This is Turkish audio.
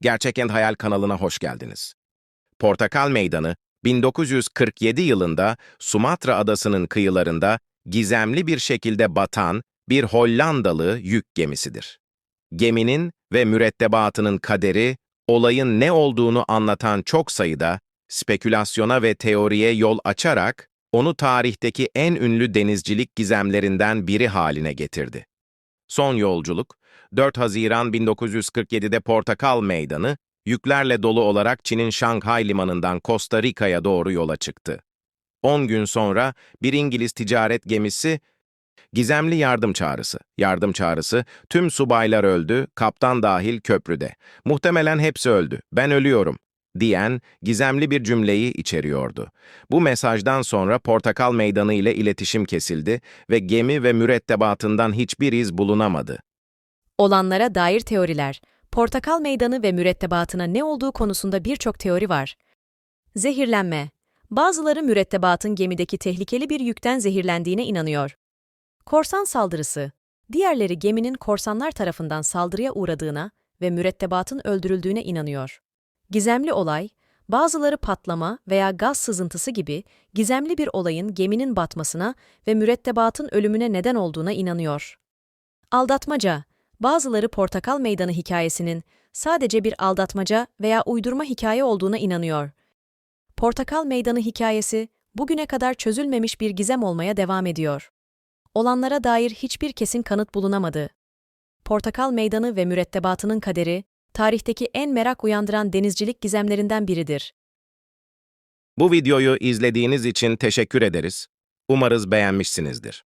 Gerçek End Hayal kanalına hoş geldiniz. Portakal Meydanı, 1947 yılında Sumatra adasının kıyılarında gizemli bir şekilde batan bir Hollandalı yük gemisidir. Geminin ve mürettebatının kaderi, olayın ne olduğunu anlatan çok sayıda spekülasyona ve teoriye yol açarak onu tarihteki en ünlü denizcilik gizemlerinden biri haline getirdi. Son yolculuk, 4 Haziran 1947'de Portakal Meydanı, yüklerle dolu olarak Çin'in Şanghay limanından Costa Rica'ya doğru yola çıktı. 10 gün sonra bir İngiliz ticaret gemisi Gizemli yardım çağrısı. Yardım çağrısı, tüm subaylar öldü, kaptan dahil köprüde. Muhtemelen hepsi öldü, ben ölüyorum, diyen gizemli bir cümleyi içeriyordu. Bu mesajdan sonra Portakal Meydanı ile iletişim kesildi ve gemi ve mürettebatından hiçbir iz bulunamadı. Olanlara dair teoriler. Portakal Meydanı ve mürettebatına ne olduğu konusunda birçok teori var. Zehirlenme. Bazıları mürettebatın gemideki tehlikeli bir yükten zehirlendiğine inanıyor. Korsan saldırısı. Diğerleri geminin korsanlar tarafından saldırıya uğradığına ve mürettebatın öldürüldüğüne inanıyor. Gizemli olay, bazıları patlama veya gaz sızıntısı gibi gizemli bir olayın geminin batmasına ve mürettebatın ölümüne neden olduğuna inanıyor. Aldatmaca, bazıları Portakal Meydanı hikayesinin sadece bir aldatmaca veya uydurma hikaye olduğuna inanıyor. Portakal Meydanı hikayesi bugüne kadar çözülmemiş bir gizem olmaya devam ediyor. Olanlara dair hiçbir kesin kanıt bulunamadı. Portakal Meydanı ve mürettebatının kaderi, tarihteki en merak uyandıran denizcilik gizemlerinden biridir. Bu videoyu izlediğiniz için teşekkür ederiz. Umarız beğenmişsinizdir.